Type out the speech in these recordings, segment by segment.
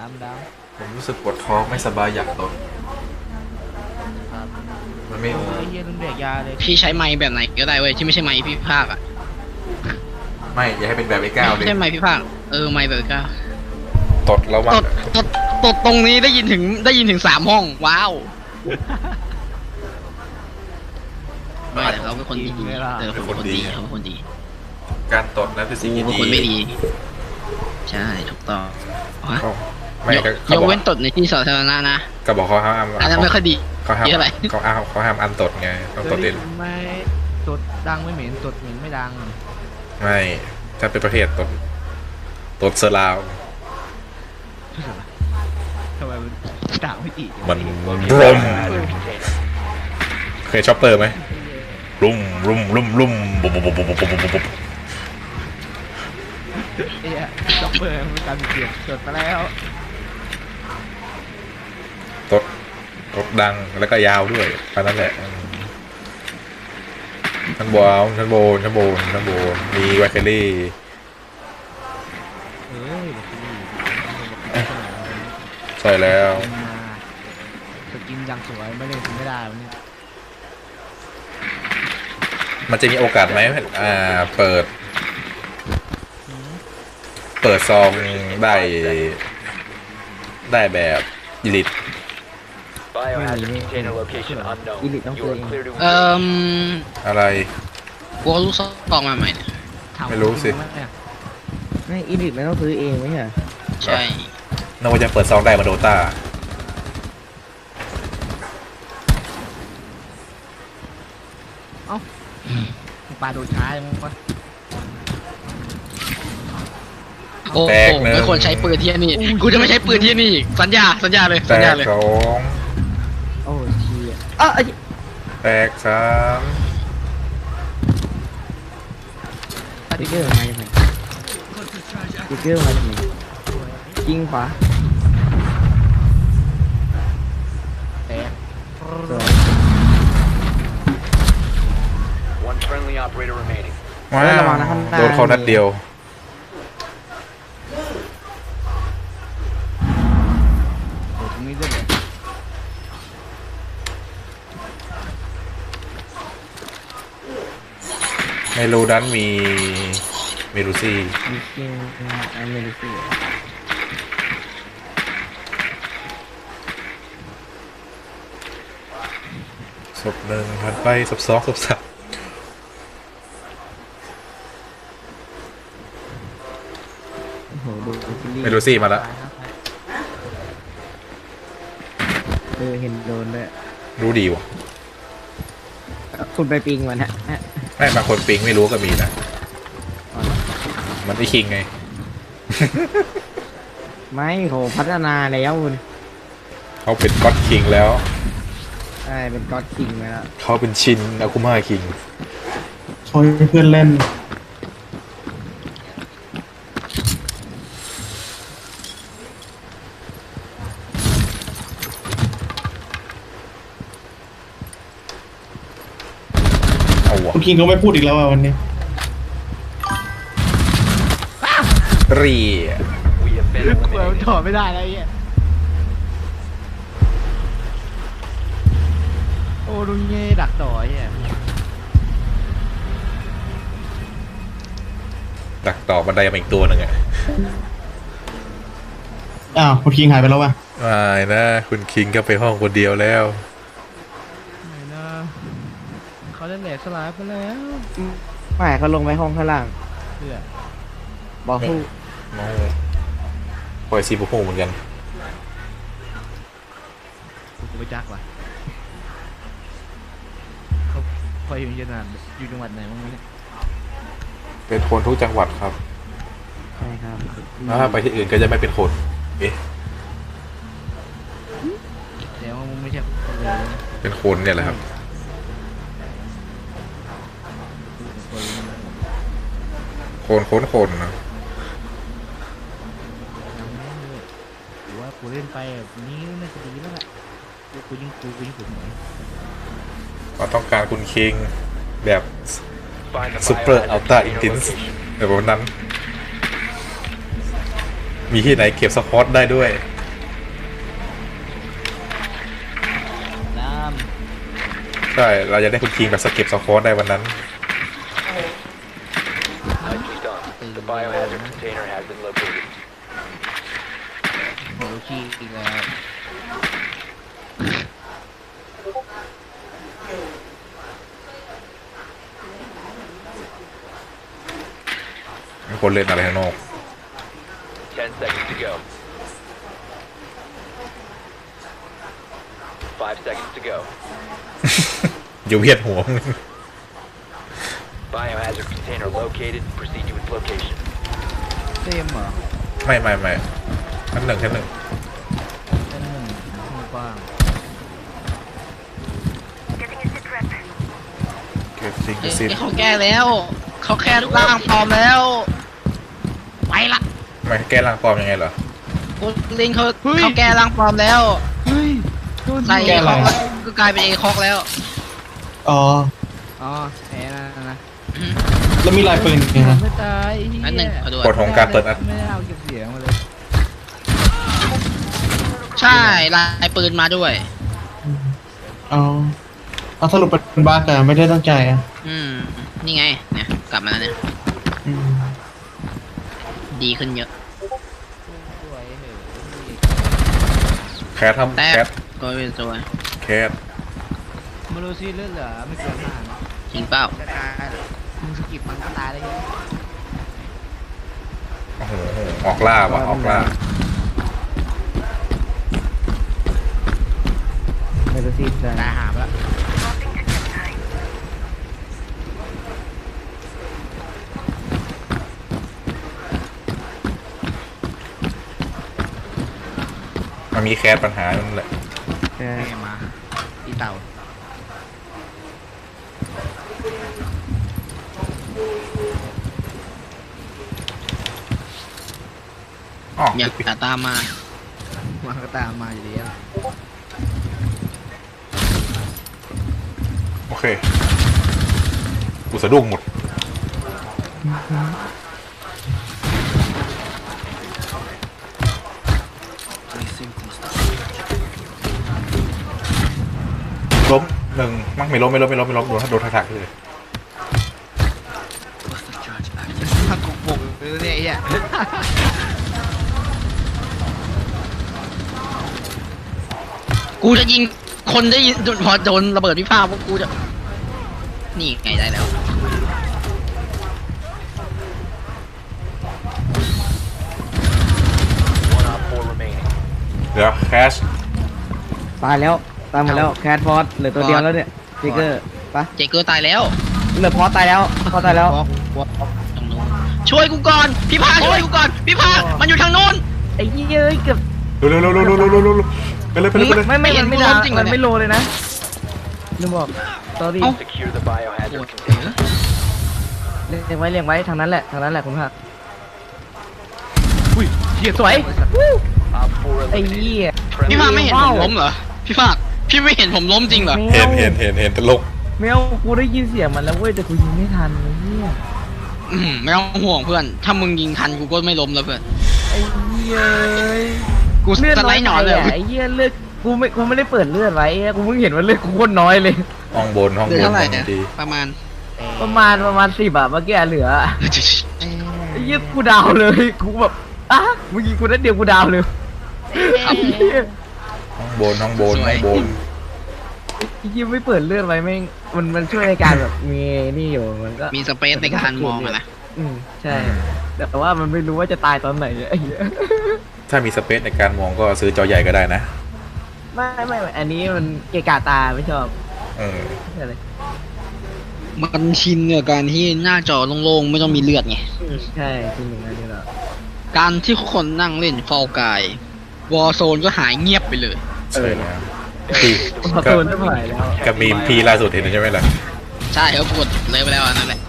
น้ำดาวผมรู้สึกปวดท้องไม่สบายอยากตดครับมันไม่โอ้ยไอ้เฮียลืมเบรกยาเลยพี่ใช้ไม้แบบไหนก็ได้เว้ยที่ไม่ใช่ไม้พี่ภาคอะไม่อย่าให้เป็นแบบไอ้ก้าวเลไม่ยใช่ไม้พี่ภาคเออไม้แบบก็ตดแล้วมันตดตดตดตรงนี้ได้ยินถึงได้ยินถึงสามห้อง ว้าวไม่แต่เขาเป็นคนดีเออเขาเป็นคนดีเขาเป็นคนดี การตดนั้นเป็นสิ่งกูที่เป็นดีคนไม่ดี ใช่ ถูกต้องฮะเขา ไม่ยกก็ยเขากบอกเว้นตดในที่สาธารณะนะก็บอกเขาห้ามอันนั้นไม่ค่อยดีเขาห้ามเยอะอะไรเขาห้ามเขาห้ามอันตดไงต้องตดเด่นไม่ตดดังไม่เหม็นตดเหม็นไม่ดัง ไม่ถ้าเป็นประเภทตดตดเซอร์ลาวทำไมมันด่าไม่ดีมันรุมเคยช็อปเปอร์ไหมรุมรุมรุมรุมบุบบุบบุบบุบบุบบุบบุบเอ้ยจ็อบเบอร์มันการเปลี่ยนตดไปแล้ว ตด ตดดังแล้วก็ยาวด้วยแค่นั้นแหละชั้นบนชั้นบนชั้นบนชั้นบนมีไวเคอรี่เอ้ยบอกดีใช่แล้วมาสกินยังสวยไม่เล่นไม่ได้วันนี้มันจะมีโอกาสไหมอ่า เปิด เปิดซองได้ ได้แบบยิลิต Biohazard container location unknown. Elite don't You are play. clear to เอ่ออะไร กูเอาลูกซองมาใหม่เนี่ยไม่รู้สิ ไม่อีลิทไม่ต้องซื้อเองไหมเหรอใช่นึกว่าจะเปิดซองได้มาโดตาปลาโดนช้ายังวะโอ้โหไม่ควรใช้ปืนที่นี่กูจะไม่ใช้ปืนที่นี่อีกสัญญาสัญญาเลยแตสัญญากเลยสองโอ้เชียอะไอ้แตกสามสติ๊กเกอร์มาจากไหนสติ๊กเกอร์มาจากไหนยิงขวาแตกสวย one friendly operator remaining. ว้าเฮ้ยระวัวงนะข้างหน้า โดนเขานัดเดียว โอ้ตรงนี้ด้วยเหรอ ในรูนั้นมีมีรูซี่มีเกียร์อันเมริซี่ศพหนึ่งผ่านไปศพสองศพสามโอ้โหดูซิลี่มีรูซี่มาแล้วตายครับเออเห็นโดนด้วยรู้ดีว่ะ คุณไปปิงมันฮะฮะ ไม่บางคนปิงไม่รู้ก็มีนะ มันไอคิงไง ไม่โหพัฒนาแล้วคุณเขาเป็นก็อดคิงแล้ว ใช่เป็นก็อดคิงไปแล้ว เขาเป็นชินอาคุมาคิงช่วยเพื่อนเล่น เอาวะ คุณคิงก็ไม่พูดอีกแล้วอะวันนี้รี We have been เปิด eliminated. ถอดไม่ได้แล้วไอ้เหี้ยโอ้ดูเงี้ยดักต่อไอ้เหี้ยดักต่อบันไดมาอีกตัวหนึ่งอะอ้าวคุณคิงหายไปแล้วว่ะไม่นะ คุณคิงก็ไปห้องคนเดียวแล้ว ไหนนะเขาได้แหล กสลายไปแล้วไม่เขาลงไปห้องข้างล่างเพื่อบอกผู้น้องปล่อยซีบุกโฮเหมือนกัน กูไปจักว่ะเขาคอยอยู่เยอะนานอยู่จังหวัดไหนบ้างวะเนี่ยเป็นคนทุกจังหวัดครับใช่ครับถ้าไปที่อื่นก็จะไม่เป็นคน เอ๊ะ แต่ว่ามึงไม่ใช่คนเลยนะเป็นคนเนี่ยแหละครับ คนคนคนนะกูว่ากูเล่นไปแบบนี้น่าจะดีแล้วแหละกูยิงกูยิงกูหอยเราต้องการคุณคิงแบบซูเปอร์อัลตร้าอินทินส์แบบนั้น มีที่ไหนเก็บสปอตได้ด้วยน้ำใช่ เราจะได้คุณคิงแบบสเก็บสปอตได้วันนั้น has been located. Locating that. 10 seconds to go. 5 seconds to go. อยู่เวียดหัว Biohazard container located. Proceed to its location. เต็มเหรอไม่ไม่ไม่ชั้นหนึ่งชั้นหนึ่งชั้นหนึ่งห้องกว้างเก็บซิงเอ้ยซินเขาแก้แล้ว เขาแค่ร่างปลอมแล้ว ไปละไม่แก้ร่างปลอมยังไงเหรอกูลิงเขาเขาแก้ร่างปลอมแล้วเฮ้ยโดนใส่แก้เออะไรคอกแล้วก็กลายเป็นเอคอกแล้ว อ๋อ อ๋อแพ้นะนะ แล้วมีลายปืนไงฮะไม่ตายไอ้เหี้ยอันหนึ่งขอดูกฎของการเปิดอัดไม่ได้เอาเก็บเสียงมาเลยใช่ลายปืนมาด้วยอ๋อเอาสรุปเป็นบ้าแต่ไม่ได้ตั้งใจอะอืม นี่ไง เนี่ย กลับมาแล้วเนี่ย อืมดีขึ้นเยอะ สวยเหอะแคททำแต่แคทก็เป็นตัวแคทมารูซีเลือดเหลือไม่เกินห้านะจริงเปล่าจะตายเหรอ มึงสกิปมันก็ตายได้ยังโอ้โหออกล่าว่ะออกล่าไม่รู้สิได้ตายหาไปละมันมีแคทปัญหานั่นแหละแค่แม่มาอีเต่า อ๋ออยากจะตามมามันก็ตามมาอยู่ดีอะโอเคกูสะดุ้งหมด ล้มหนึ่งมั้งไม่ล้มไม่ล้มไม่ล้มไม่ล้มโดนโดนทักๆเลย กูจะยิงคนได้ยินพอโดนระเบิดพิพากพวกกูจะ นี่ไงได้แล้ว One op four remaining. เดี๋ยวแคชตายแล้วตายหมดแล้วแคทฟอสเหลือตัวเดียวแล้วเนี่ยจิกเกอร์ปะเจเกอร์ตายแล้วเหลือพอสตายแล้วพอสตายแล้ว บล็อกบล็อกตรงนู้น ช่วยกูก่อน พี่ภาคช่วยกูก่อน พี่ภาคมันอยู่ทางโน้น ไอ้เหี้ยเกือบเร็วเร็วเร็วเร็วเร็วเร็วเร็วไปเลยไปเลยไปเลยไม่ไม่เห็นไม่โลจริงมันไม่โลเลยนะลืมบอกตอรี่เเลี้ยงไว้เลี้ยงไว้ทางนั้นแหละทางนั้นแหละคุณภาคอุ้ยเหี้ยสวยไอ้เหี้ย พี่ภาคไม่เห็นผมล้มเหรอ พี่ภาคพี่ไม่เห็นผมล้มจริงเหรอ เห็นเห็นเห็นเห็นตลก แมวกูได้ยินเสียงมันแล้วเว้ยแต่กูยิงไม่ทันไไม่ต้องห่วงเพื่อน ถ้ามึงยิงทันกูก็ไม่ล้มแล้วเพื่อน ไอ้เหี้ยเอ้ยกูเลือดสน้ไลอยด์หหนน่ออนยเลยอะไอ้เหี้ยเลือดกูไม่กูไม่ได้เปิดเลือดไว้ไอ้เหี้ยกูเพิ่งเห็นว่าเลือดกูโคตรน้อยเลย ห้องบนห้องเหลืบอนเท่าไหร่เนี่ยดีประมาณ ประมาณประมาณสิบอะเมื่อกี้เหลือไอ้เหี้ยกูดาวเลยกูแบบอะเมื่อกี้กูนัดเดียวกูดาวเลยครับไอ้เหี้ยห้องบนห้องบนสวย ห้องบน ไอ้เหี้ยไม่เปิดเลือดไว้แม่งมันมันช่วยในการแบบมีนี่อยู่มันก็มีสเปซในการมองอะนะอืมใช่ แต่ว่ามันไม่รู้ว่าจะตายตอนไหนไอ้เหี้ยถ้ามีสเปซในการมองก็ซื้อจอใหญ่ก็ได้นะไม่ไม่ไม่อันนี้มันเกะกะตาไม่ชอบเออไม่ใช่เลยมันชินกับการที่หน้าจอโล่งๆไม่ต้องมีเลือดไงใช่จริงอย่างนั้นนี่แหละการที่คนนั่งเล่นฟอลกายวอ r z โซนก็หายเงียบไปเลย ใช่แล้ว พี่พอก็โดนไม่ไหวแล้วกับมีมพี่ล่าสุดเห็นใช่ไหมล่ะใช่เขากดเลยไปแล้วอันนั้นแหละ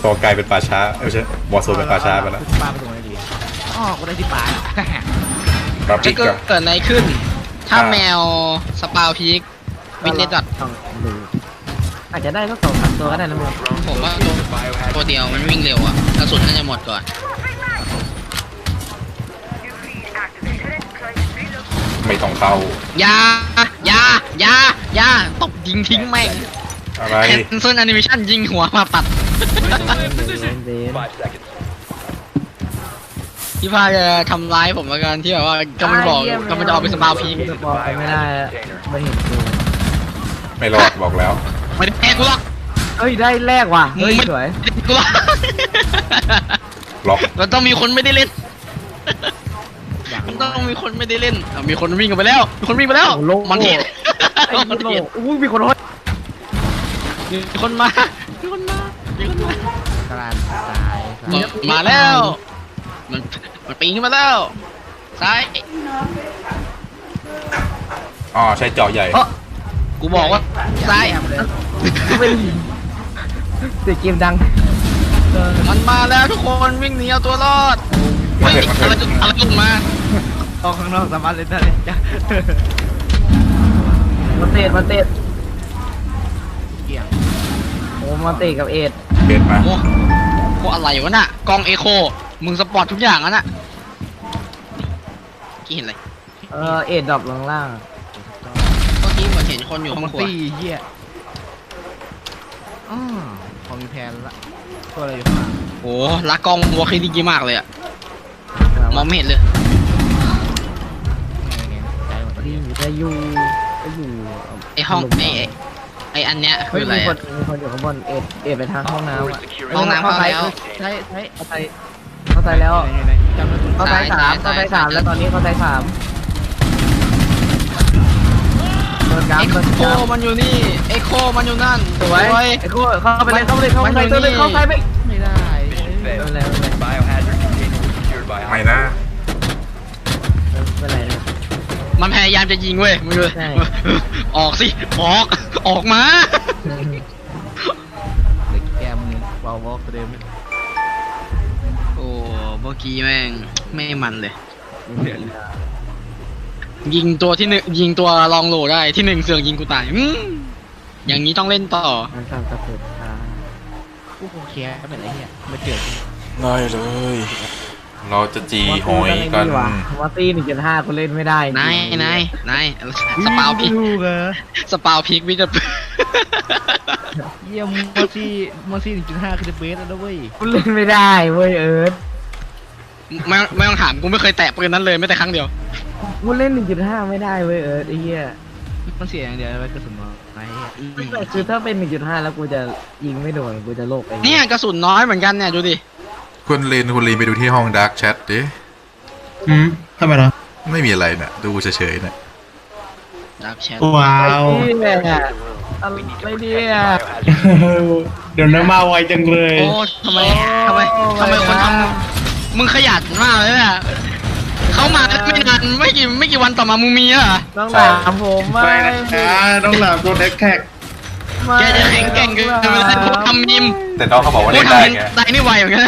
พอกลายเป็นป่าช้าเออใช่บอสโซนเป็นป่าช้าไปแล้วปลาไปตรงไหนดีอ๋อกูได้ที่ปลารับจะอีกเกิก็ดเกิดอะไรขึ้น ถ้าอ่าแมวสปาวพีกวินเลดัดต้องดูอาจจะได้สักสองสามตัวก็ได้นะมึงผมว่าตัวตัวเดียวมันวิ่งเร็วอะกระสุนน่าจะหมดก่อน ไม่ต้องเข้าอย่าอย่าอย่าอย่าตบยิงทิ้งแม่งอะไรแคนเซิลแอนิเมชันยิงหัวมาปัดเดน Five seconds. พี่พาจะทำร้ายผมแล้วกันที่แบบว่ากำลังบอกกำลังจะเอาไปสปาวพีคสปอยไม่ได้อะไม่เห็นกูไม่รอดบอกแล้ว ไม่ได้แพ้กูหรอกเฮ้ยได้แรกว่ะมึงเฮ้ยไม่สวยได้กูหรอกล็อกมันต้องมีคนไม่ได้เล่น มันต้องมีคนไม่ได้เล่นอะมีคนวิ่งกันไปแล้ว มีคนวิ่งไปแล้ว โอ้โหโลกมันเห็นไอ้มันโลเห็นกอู้มีคนโทษมีคนมา มีคนมา มีคนมากลานตายมามาแล้ว มัน มันปีนขึ้นมาแล้ว ซ้าย อ๋อใช่เจาะใหญ่เอ้อกูบอกว่า ซ้าย เป็นเสียงเกมดังมันมาแล้วทุกคนวิ่งหนีเอาตัวรอด เฮ้ยอะไรจะอะไรลงมาออกข้างนอกสามารถเล่นได้เลยจ้ะมาเตะมาเตะเกี่ยงโอ้มาเตะกับเอ็ดเบ็ดมาโอ้โหอะไรวะน่ะกองเอโค มึงสปอร์ตทุกอย่างอะน่ะกี่เห็นอะไรเออเอ็ดดรอปลงล่างเมื่อกี้เหมือนเห็นคนอยู่คอมข้างมขวตี้เหี้ยอ๋อพอมีแพนละตัวอะไรอยู่ข้างหลังโอ้ลักกองวัวคดีมากเลยอะ มองไม่เห็นเลยไม่เห็นใจหมดดีจะอยู่จะอยู่ไอห้องไอไอ้ไออันเนี้ยคืเฮ้ยออะไรมีคนอะ มีคนอยู่ข้างบนเอ็ดเอ็ดไปทางห้องน้ำ We're อะ securing ห้องน้ำเข้าแล้ว ใช่ใช่เข้าใจเข้าใจแล้วอยู่ไหนจำได้ตัวเข้าใจสามซ้าเข้ายใจซ้ายสามแล้วตอนนี้เข้าใจสามโดนกราฟไอโดนโคกราฟมันอยู่นี่ไอโคมันอยู่นั่นสวยไอ้โก้เข้าไปเลยเข้าไปเลยเข้าไปเลยมันอยู่นี่เข้าไปเลยเข้าไปไม่ไม่ได้ Mission ไม่ failed. เป็นไรไม่เป็นไร Biohazard ไม่ Op. นะไม่เป็นไรนะ มันพยายามจะยิงเว้ยมึงดูใช่ ออกสิ ออก ออกมา เด็กแกมึงวอลวอลเดิมโอ้เมื่อกี้แม่งไม่มันเลย ยิงตัวที่หนึ่งยิงตัวลองโหลได้ที่หนึ่งเสือกยิงกูตายอืมอย่างนี้ต้องเล่นต่อ มันสั่งกระสุนอ่ากูคงแคร์เป็นไรเหี้ยไม่เจอได้เลย เราจะจีหอยกันว่าตีหนึ่งจุดห้าคนเล่นไม่ได้นายนายนายสปาวพิกดูเหรอสปาวพิกวิจะเยี่ยมมอซี่มอซี่หนึ่งจุดห้าคือเบสแล้วนะเว้ยคุณเล่นไม่ได้เว้ยเอิร์ธไม่ไม่ต้องถามกูไม่เคยแตะปืนนั้นเลยไม่แต่ครั้งเดียวคุณเล่นหนึ่งจุดห้าไม่ได้เว้ยเอิร์ธไอ้เหี้ยมันเสียอย่างเดียวไปกระสุนมาไอ้เหี้ยแต่คือถ้าเป็นหนึ่งจุดห้าแล้วกูจะยิงไม่โดนกูจะโลกไอ้เนี่ยกระสุนน้อยเหมือนกันเนี่ยดูดิ คุณเลนคุณลีนไปดูที่ห้องดาร์กแชทดิอืมทำไมนะไม่มีอะไรเนี่ยดูเฉยๆเนี่ยดับแชทว้าวไอ้เหี้ย The room. อะไร We need to ไม่ protect เนี่ย biohazard. เดี๋ยวน้ำมาไวจังเลยโอ้ทำไมทำไมทำไมคนทำมึงขยันมากเลยเนี่ยเข้ามาไม่นานไม่กี่ไม่กี่วันต่อมามึงมีอะเหรอต้องถามผมไม่ไม่นะจ๊ะต้องหลับโดนแท็ก แท็กแกจะแข็งแกร่งเกินไปเลยพวกทำมีมแต่น้องเขาบอกว่าพวเล่กนทำได้มีมไงได้นี่ไวเหมือนกัน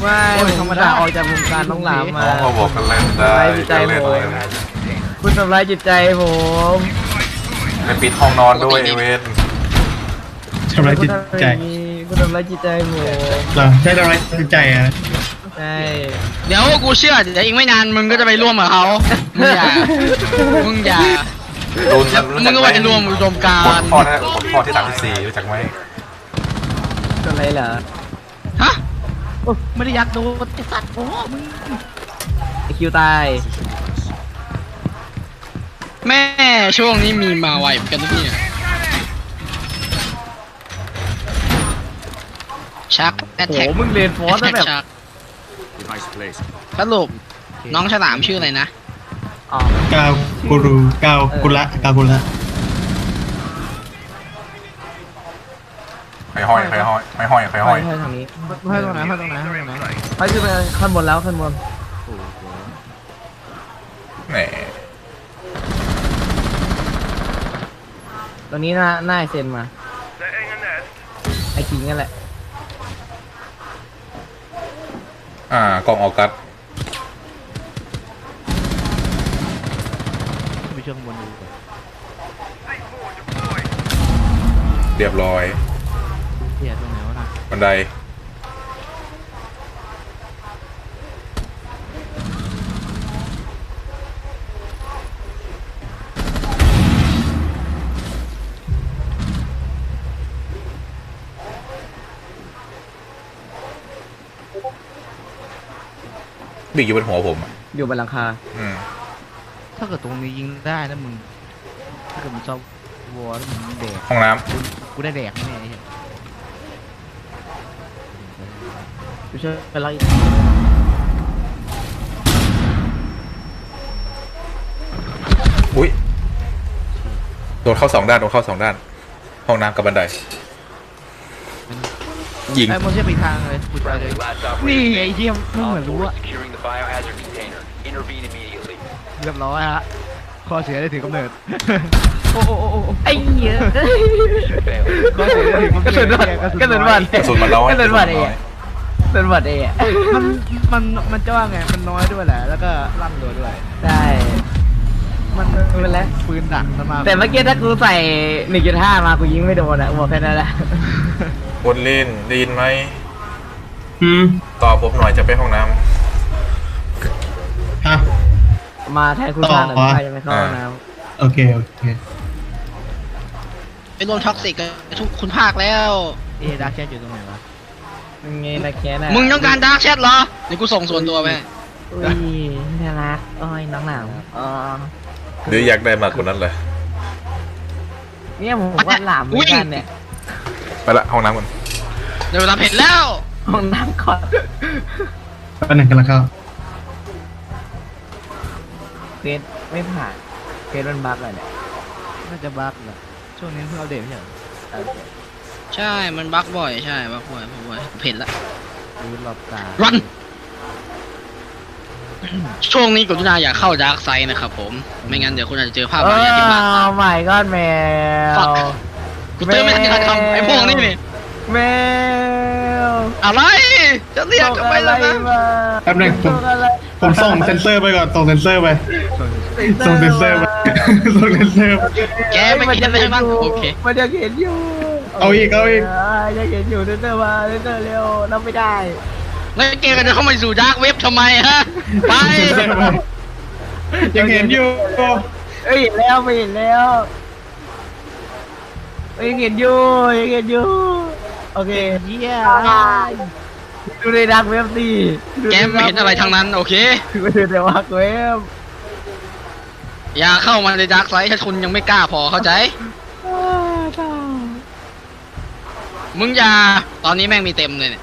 ไม่ธรรมดาออกจากวงการต้องหลามมา น้องเขาบอกกันเล่นได้ไว้ใจก็เล่นผมเลยคุณทำร้ายจิตใจผมไปปิดห้องนอนด้วยไอเวนทำร้ายจิตใจคุณทำร้ายจิตใจผมเหรอใช่ทำร้ายจิตใจอะใช่เดี๋ยวกูเชื่อเดี๋ยวอีกไม่นานมึงก็จะไปร่วมกับเขามึงอย่ามึงอย่า รุนแล้วมึงก็ไปร่วมอุดมกาคนรพ่อนะคนพ่อที่สามที่สี่รู้จักไหมอะไรเหรอฮะไม่ได้ยักโดนไอ้สัตว์โอ้มึงไอคิวตายแม่ช่วงนี้มีมาไวเหมือนกันนะเนี่ยชักแอตโหแทกมึงเรียนฟอร์สแล้วแบบชักสรุปน้องฉลามชื่ออะไรนะ อ๋อกาวกูรูกาวกุละกาวกุละใครห้อยใครห้อยใครห้อยใครห้อยให้ทางนี้ให้ตรงไหนให้ตรงไหนให้ตรงไหนไปขึ้นไปขั้นบนแล้วขั้นบนโอ้โหแหมตรงนี้หน้าหน้าไอเซนมาไอคิงนั่นแหละ อ่ากล้องออกัส รื่องบนอูก่อนเรียบร้อยเฮียตรงไหนวะน่ะบันไดบิ๊กอยู่บนหัวผมออยู่บนหลังคา อืม ถ้าเกิดตรงนี้ยิงได้นะมึง ถ้าเกิดมึงชอบวอลแล้วมึงแดกห้องน้กูกูได้แดกแน่ๆไอ้เหี้ยกูช่วยไปไล่ำอุ้ยโดนเข้าสองด้านโดนเข้าสองด้าน ห้องน้ำกับบันไดยิง ไอ้มึงจะไปทางเลยกูไปเลย Friendly, last นี่ operator ไอ้เหี้ยมึงเหมือน Op รู้ four อะ is securing the biohazard container. Intervene immediately. เรียบร้อยฮะข้อเสียได้ถือกำเนิดโอ้โอ้โอ้โอ้ไอ้เหี้ย Failed. ข้อเสียได้ถือกำกระเนิสุดนบอลกระสุนบอลกระสุนมันน้อยกระสุนบอลเองกระสุนมันน้อยกระสุนบอลเองมันมันมันจะว่าไงมันน้อยด้วยแหละแล้วก็ลั่นรัวด้วยใช่มันไม่เป็นไรปืนดักซะมากแต่เมื่อกี้ถ้ากูใส่หนึ่งจุดห้ามากูยิงไม่โดนอะบอกแค่นั้นแหละบนลินได้ยินไหมอืมตอบผมหน่อยจะไปห้องน้ฮะ มาแทนคุณพาหน่อยต่อใครจะไม่เข้าห้องน้โอเค โอเค ไปรวมท็อกซิกกับทุกคุณภาคแล้วเอ๊ะดักแชทอยู่ตรงไหนวะำมึงไงนะแค่น่ะมึงต้องการดาร์กแชทเหรอเดี๋ยวกูส่งส่วนตัวไปอุ้ยน่ารักโอ้ยน้องหนาวอ๋อำหรืออยากได้มากกว่านั้นเลยเนี่ยผมว่าหลามเหมือนกันเนี่ยไปละห้องน้ำก่อนเดี๋ยวเราเห็นแล้วห้องน้ำก่อนแป๊บนึงกำลังเข้า เฟสไม่ผ่านเฟสมันบั๊กเลยเนี่ยน่าจะบั๊กแหละช่วงนี้เพิ่งอัปเดตไม่ใช่เหรอโอเคใช่ มันบั๊กบ่อยใช่บั๊กบ่อยบั๊กบ่อยผมเห็นแล้วดูรอบตา Run ช่วงนี้กรุณาอย่าเข้าดาร์กไซด์นะครับผม ไม่งั้นเดี๋ยวคุณอาจจะเจอภาพโอ้บางอย่างที่บาดตาไม่ก็แมว Fuck กูเตือนไม่ทันทำไอ้พวกนี้นี่แมวอะไร จะเรียกกลับไปแล้วนะ แป๊บนึงผมส่อะไร ผมส่งเซนเซอร์ไปก่อนส่งเซนเซอร์ไปส่งเซนเซอร์ไปส่งเซนเซอร์ไปแกไม่คิดอะไรบ้างโอเคมันยังเห็นอยู่เอาอีกเอาอีกยังเห็นอยู่เดินเดินมาเดินเดินเร็วรับไม่ได้แล้วแกก็จะเข้ามาสู่ดาร์กเว็บทำไมฮะไปเซนเซอร์ไปยังเห็นอยู่เอ้ยเห็นแล้วไม่เห็นแล้วเอ้ยยังเห็นอยู่ยังเห็นอยู่โอเคเหี้ย ดูในดักเว็บดิดูแกไม่เห็นอะไรทั้งนั้น โอเค ดูในดักเว็บอย่าเข้ามาในดาร์กไซด์ถ้าคุณยังไม่กล้าพอเข้าใจ มึงอย่า ตอนนี้แม่งมีเต็มเลยเนี่ย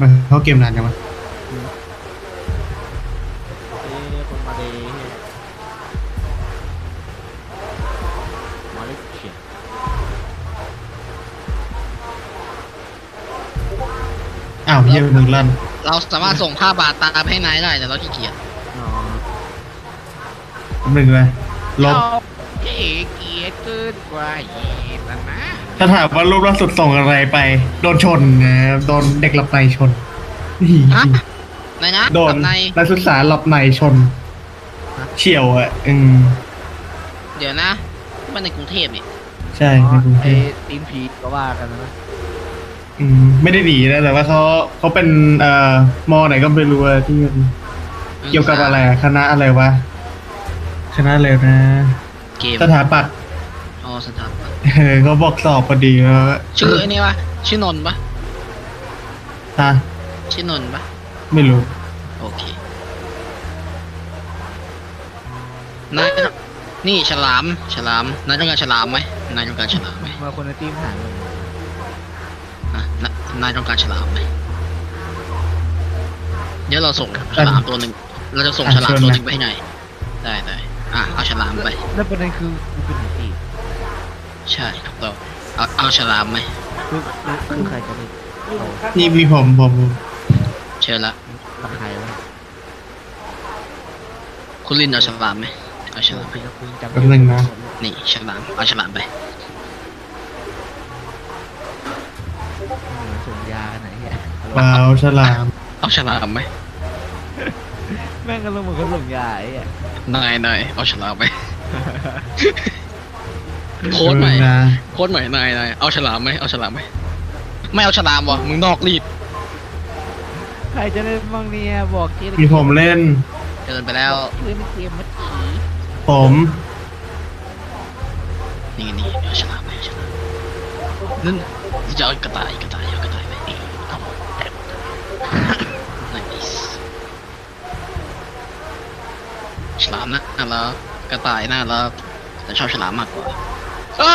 มันเขาเกมนานยังวะ เอ๊ะคนมาเลย อ้าวเยี่ยมหนึ่งลั่นเราสามารถส่งภาพบาดตาไปให้นายได้แต่เราขี้เกียจอ๋อหนึ่งเลยลบเก๋เกียจเกินกว่าเหตุแล้วนะถ้าถามว่ารูปล่าสุดส่งอะไรไป โดนชนนะโดนเด็กหลับในชนนี่ฮะนายนะโดนกับนายนักศึกษาหลับในชน เฉียวอะอืมเดี๋ยวนะ มันในกรุงเทพนี่ใช่ในกรุงเทไอ้พตีนผีก็ว่ากันนะ อืมไม่ได้ดีนะ แต่ว่าเขาเขาเป็นเอ่อมอไหนก็ไม่รู้อะที่เกี่ยวกับอะไรอะคณะอะไรวะ คณะอะไรนะ เกมสถาปัตย์อ๋อสถาปัตย์เออเขาบอกสอบพอดีแล้วชื่อไอ้นี่วะชื่อนนท์ปะฮะชื่อนนท์ปะไม่รู้ โอเคนายนี่ฉลาม ฉลามนายต้องการฉลามไหมนายต้องการฉลามไหมมาคนในทีมหายเลย อะนายนายต้องการฉลามไหมเดี๋ยวเราส่งฉลามตัวหนึ่งเราจะส่งฉลามตัวหนึ่งไปให้นายได้ได้อะเอาฉลามไปแล้วประเด็นคือกูเป็นหนึ่งทีใช่ถูกต้องเอาเอาฉลามไหมคือคือคือใครจะได้เอานี่มีผมผมผมเชิญละตะไคร้วะคุณลินเอาฉลามไหมเอาฉลามไหมคือคุณจำแป๊บนึงนะนี่ฉลามเอาฉลามไป ส่งยากันไหนเนี่ยว้าวฉลามเอาฉลามไหมแม่งก็ลงเหมือนคนส่งยาไอ้เนี่ยนายนายเอาฉลามไปโค้ดใหม่นะโค้ดใหม่นายนายเอาฉลามไหมเอาฉลามไหมไม่เอาฉลามวะมึงนอกรีดใครจะเล่นบ้างเนี่ยบอกทีละมีผมเล่นเดินไปแล้วเล่นเกมมัดขีผมนี่นี่เอาฉลามไปเอาฉลามนั่น จะเอากระต่ายกระต่ายเอากระต่ายไปนี่เอาหมดแต่หมด nice ฉลามนะน่ารักกระต่ายน่ารักแต่ชอบฉลามมากกว่าอ้า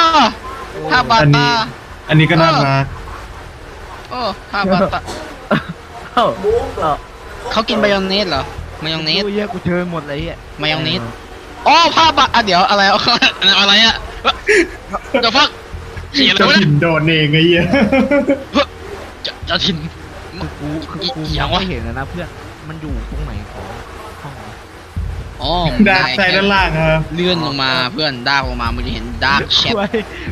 ห้าบาทอันนี้ตาอันนี้ก็น่ารัก โอ้ห้าบาทตาเอ้าเอ้าเขากินมายองเนสเหรอมายองเนสโอ้ยเหี้ยกูเจอหมดเลยอะมายองเนสอ๋อผ้าบาทอะเดี๋ยวอะไรอะอะไรอะเดี๋ยวฟัก เขียนอะไรเจ้าวะเนี่ยถิ่นโดนเองไอ้เหี้ยจะจะทินกูคือกูอีหยัยังงวะไม่เห็นนะนะเพื่อน มันอยู่ตรงไหนของห้องวะอ๋อดาร์กไซด์ด้านล่างครับเลื่อนลงมาเพื่อนดาร์กลงมามึงจะเห็นดาร์กแชท กูไอ้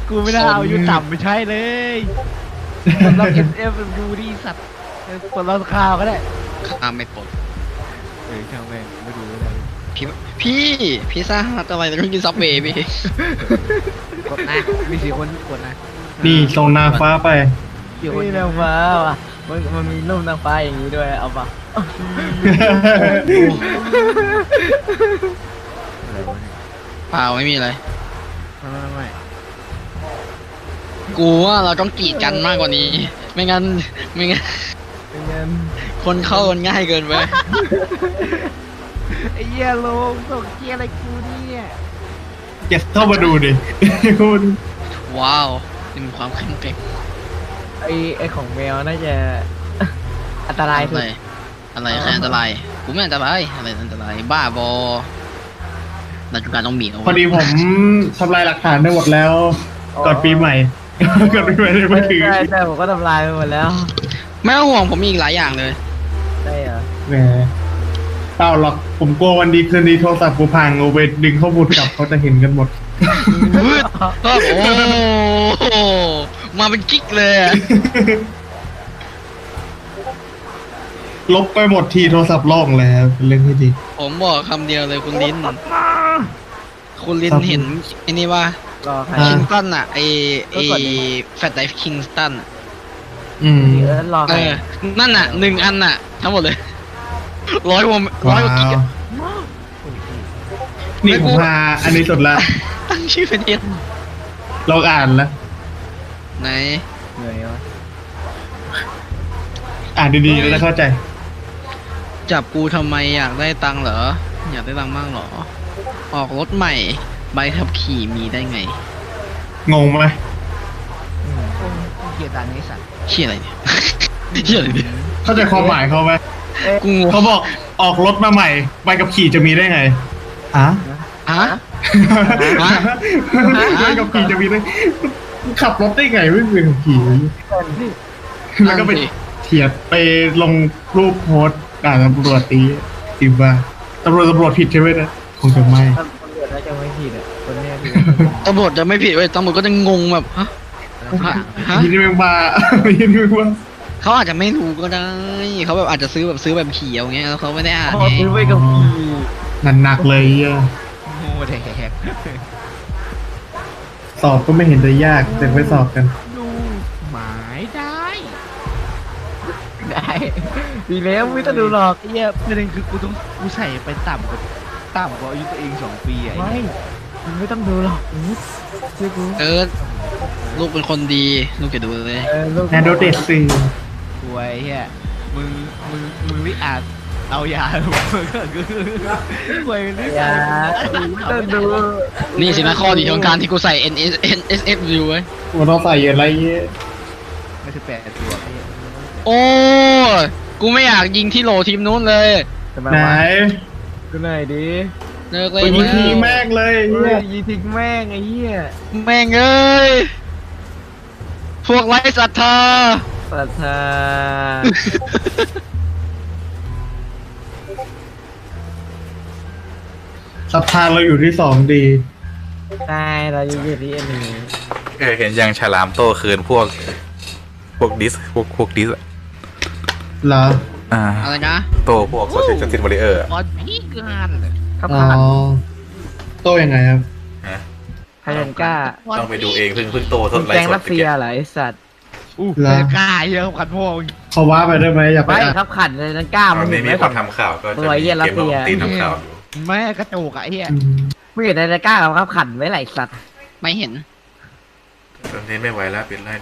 กูไม่ได้เอาอยู่ต่ำไม่ใช่เลยเราเก็บเอฟดูดิสัตว์เออเปิดเราข่าวก็ได้ข้ามไม่ปลดเออช่างแม่งไม่ดูก็ได้ พี่พี่พิซซ่าฮัทอะไรต้องกินซับเวย์พี่กดนะ มีสี่คนกดนะนี่ส่งนางฟ้าไปเกี่ยวคนนี่เดียนาวงฟ้าว่ะมันมันมีรูปนางฟ้าอย่างนี้ด้วยเอาปะอะไรวะเนี่ยเปล่าไม่มีอะไร ไม่ไม่ไม่กูว่าเราต้องกีดกันมากกว่านี้ ไม่งั้นไม่งั้น เป็นเงินคนเข้ากันง่ายเกินไป ไอ้เหี้ยโลงส่งเกียร์อะไรกูเนี่ยเก็บเข้ามาดูดิคุณว้าวนี่มีความขึ้นเก่งไอไอของแมวน่าจะอันตรายอะสุไรดอะไรใครอันตรายกูไม่อันตรายอะไรอันตรายบ้าบอนาจุการต้องมีเอาพอดีผมทำลายหลักฐานได้หมดแล้วก่อนปีใหม่ก่อนปีใหม่เลยไม่ถือใช่ใช่ผมก็ทำลายไปหมดแล้วไม่ต้องห่วงผมมีอีกหลายอย่างเลย ได้เหรอแหม เปล่าหรอกผมกลัววันดีคืนดีโทรศัพท์กูพังเอาไปดึงข้อมูลกลับเขาจะเห็นกันหมด วืดโอ้โหมาเป็นกิ๊กเลยอะลบไปหมดทีโทรศัพท์ล่องแล้วเป็นเรื่องที่ดี ผมบอกคำเดียวเลยคุณลินคุณลินครับ เห็นไอ้นี่ว่ารอใครอ่า คิงตันอะไอไอก็กดดิแฟตไดฟ์คิงตันอะอืมเออรอใคเอรอนั่นน่ะหนึ่งอันน่ะ ทั้งหมดเลย ร้อยกว่าร้อว้ายกว่ากิ๊กวอะนี่ผมพาอันนี้สุดละ ตั้งชื่อเป็นเอ็นลองอ่านแล้วไหน เหนื่อยวะอ่านดีๆแล้วจะเข้าใจ จับกูทำไมอยากได้ตังค์เหรอ อยากได้ตังค์มากเหรอ ออกรถใหม่ ใบขับขี่มีได้ไงงงไหมอืมโอ้ยเกียร์ด่านนี้สัตว์เชี่ยอะไรเนี่ย เชี่ยอะไรเนี่ยเข้าใจความหมายเขาไหม กูงงเขาบอกออกรถมาใหม่ใบกับขี่จะมีได้ไงอะฮะ ฮะ ใบกับขี่จะมีได้ขับรถได้ไงไม่มีใบขับขี่แล้วก็ไปเถียดไปลงรูปโพสต์ด่าตำรวจตีตีว่าตำรวจตำรวจผิดใช่ไหมนะคงจะไม่ตำรวจน่าจะไม่ผิดอะคนเนี้ยผิดตำรวจจะไม่ผิดเว้ยตำรวจก็จะงงแบบฮะฮะฮะยินดีมากยินดีมาก เขาอาจจะไม่รู้ก็ได้เขาแบบอาจจะซื้อแบบซื้อแบบขี่เอาเงี้ยแล้วเขาไม่ได้อ่านพอไงซื้อไปกับขี่นันหนักเลยอะโง่แท้สอบก็ไม่เห็นจะยากแต่ไปสอบกัน ดูหมายได้ ได้ดีแล้วไม่ต้องดูหรอกไอ้เหี้ยประเด็นคือกูต้องกูใส่ไปต่ำกว่าต่ำกว่าอายุตัวเองสองปีอะไอ้ไม่เหี้ยมึงไม่ต้องดูหรอกอู้เชื่อกูเออลูกเป็นคนดี ลูกจะดูเลยเออลูกแอนโดเดต สี่กูไอ้เหี้ยมึงมึงมึงไม่อาจเอายามึงก็คือกูไม่ได้อย่าไม่ต้องดูนี่สินะข้อดีของการที่กูใส่ N S N S F อยู่เว้ยมันต้องใส่อะไรเงี้ยไม่ใช่แปดตัวไอ้เหี้ยโอ้ยกูไม่อยากยิงที่โหลทีมนู้นเลยทำไมไหนวะกูหน่อยดิเลิกเลยไปยิงทีแล้วแม่งเลยเฮ้เฮียยยีทิ้งแม่งไอ้เหี้ยแม่งเอ้ยพวกไร้ศรัทธา ศรัทธาศรัทธาเราอยู่ที่สองดีใช่เราอยู่ที่อันนี้เออเห็นยังฉลามโตคืนพวก พวกดิส พวกพวกดิสอะเหรออ่าอะไรนะโตพวกโซเชียลจัสติสบริเออร์ตอนพี่งานเลยข้าวอ๋อผัดโตยังไงครับไฮยันก้าต้องไปดูเองเพิ่งเพิ่งโตทมึดงไลแกฟ์งสรัดสเซียเหรอไอสัตว์ อู้เหรอ แต่กล้าเยอะขันพ่อมึงเขาว่าไปได้ไหมอย่าไปไม่อะครับขันเลยนันก้าตมึองนเห็นี้นไหมมีคนทำข่าวก็จะตัวมีเหี้ยรัสเกมเซีขอยงตีนทำข่าวอยู่แม่กระโจกอะไอ้เหี้ยอืมมึงเห็นในนันก้ากับครับขันไว้ไหลสัตว์ ไม่เห็น ตอนนี้ไม่ไหวแล้วปิดไล่